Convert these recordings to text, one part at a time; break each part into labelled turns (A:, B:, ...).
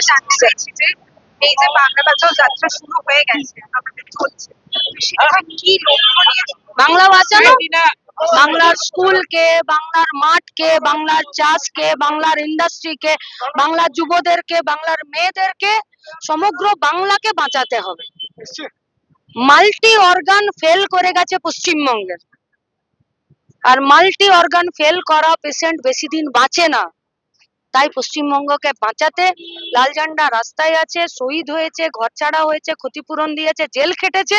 A: আমরা জানতে চাইছি যে এই যে বাংলা বাঁচাও যাত্রা শুরু হয়ে গেছে আমাদের চলছে। সেটা কি লক্ষ্য নিয়ে
B: বাংলা বাঁচানো বাংলার স্কুলকে বাংলার মাঠকে বাংলার চাষকে বাংলার ইন্ডাস্ট্রিকে বাংলার যুবদেরকে বাংলার মেয়েদেরকে সমগ্র বাংলাকে বাঁচাতে হবে। মাল্টি অর্গান ফেল করে গেছে পশ্চিমবঙ্গের। আর মাল্টি অর্গান ফেল করা পেশেন্ট বেশি দিন বাঁচে না। তাই পশ্চিমবঙ্গকে বাঁচাতে লাল ঝান্ডা রাস্তায় আছে, শহীদ হয়েছে, ঘর ছাড়া হয়েছে, ক্ষতিপূরণ দিয়েছে, জেল খেটেছে।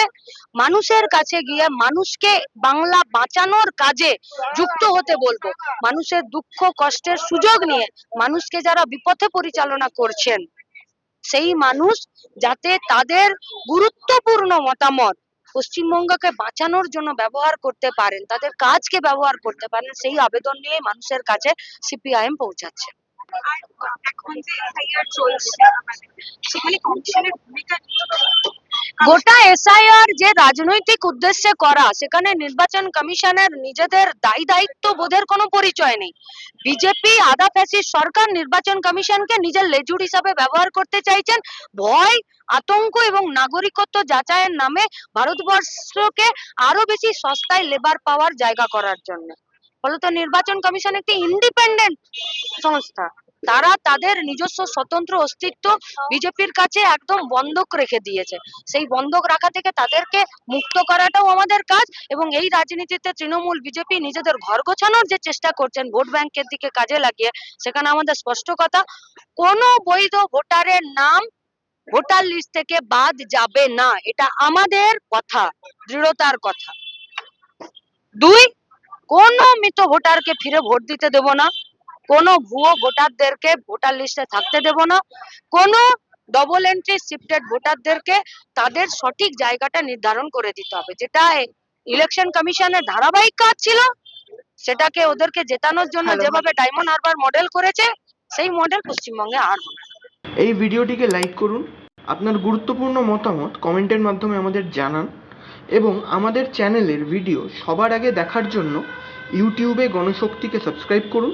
B: মানুষের কাছে গিয়ে মানুষকে বাংলা বাঁচানোর কাজে যুক্ত হতে বলব। মানুষের দুঃখ, কষ্টের সুযোগ নিয়ে মানুষকে যারা বিপথে পরিচালনা করছেন, সেই মানুষ যাতে তাদের গুরুত্বপূর্ণ মতামত পশ্চিমবঙ্গকে বাঁচানোর জন্য ব্যবহার করতে পারেন, তাদের কাজকে ব্যবহার করতে পারেন, সেই আবেদন নিয়ে মানুষের কাছে সিপিআইএম পৌঁছাচ্ছে।
A: আর এখন যে এসআইআর চলছে সেখানে কমিশনের ভূমিকা?
B: গোটা এসআইআর যে রাজনৈতিক উদ্দেশ্যে করা, সেখানে নির্বাচন কমিশনের নিজেদের দায়ী দায়িত্ব বোধের কোনো পরিচয় নেই। বিজেপি আদা ফ্যাসিস্ট সরকার নির্বাচন কমিশনকে নিজের লেজুর হিসাবে ব্যবহার করতে চাইছেন। ভয়, আতঙ্ক এবং নাগরিকত্ব যাচাইয়ের নামে ভারতবর্ষকে আরও বেশি সস্তায় লেবার পাওয়ার জায়গা করার জন্য। ফলত নির্বাচন কমিশন একটি ইন্ডিপেন্ডেন্ট সংস্থা। তারা তাদের নিজস্ব স্বতন্ত্র অস্তিত্ব বিজেপির কাছে একদম বন্ধক রেখে দিয়েছে। সেই বন্ধক রাখা থেকে তাদেরকে মুক্ত করাটাও আমাদের কাজ এবং এই রাজনীতিতে তৃণমূল, বিজেপি নিজেদের ঘর গোছানোর যে চেষ্টা করছেন ভোট ব্যাংকের দিকে কাজে লাগিয়ে, সেখানে আমাদের স্পষ্ট কথা, কোনো বৈধ ভোটারের নাম ভোটার লিস্ট থেকে বাদ যাবে না। এটা আমাদের কথা, দৃঢ়তার কথা। দুই, কোন মৃত ভোটারকে ফিরে ভোট দিতে দেব না। কোন ভুয়ো ভোটারদেরকে ভোটার লিস্টে থাকতে দেব না। কোন ডবল এন্ট্রি শিফটেড ভোটারদেরকে তাদের সঠিক জায়গাটা নির্ধারণ করে দিতে হবে। যেটা ইলেকশন কমিশনের ধারাবাহিক কাজ ছিল সেটাকে ওদেরকে জেতানোর জন্য যেভাবে ডায়মন্ড হারবার মডেল করেছে সেই মডেল পশ্চিমবঙ্গে আর হবে না।
C: এই ভিডিওটিকে লাইক করুন আপনার গুরুত্বপূর্ণ মতামত কমেন্টের মাধ্যমে আমাদের জানান এবং আমাদের চ্যানেলের ভিডিও সবার আগে দেখার জন্য ইউটিউবে গণশক্তিকে সাবস্ক্রাইব করুন।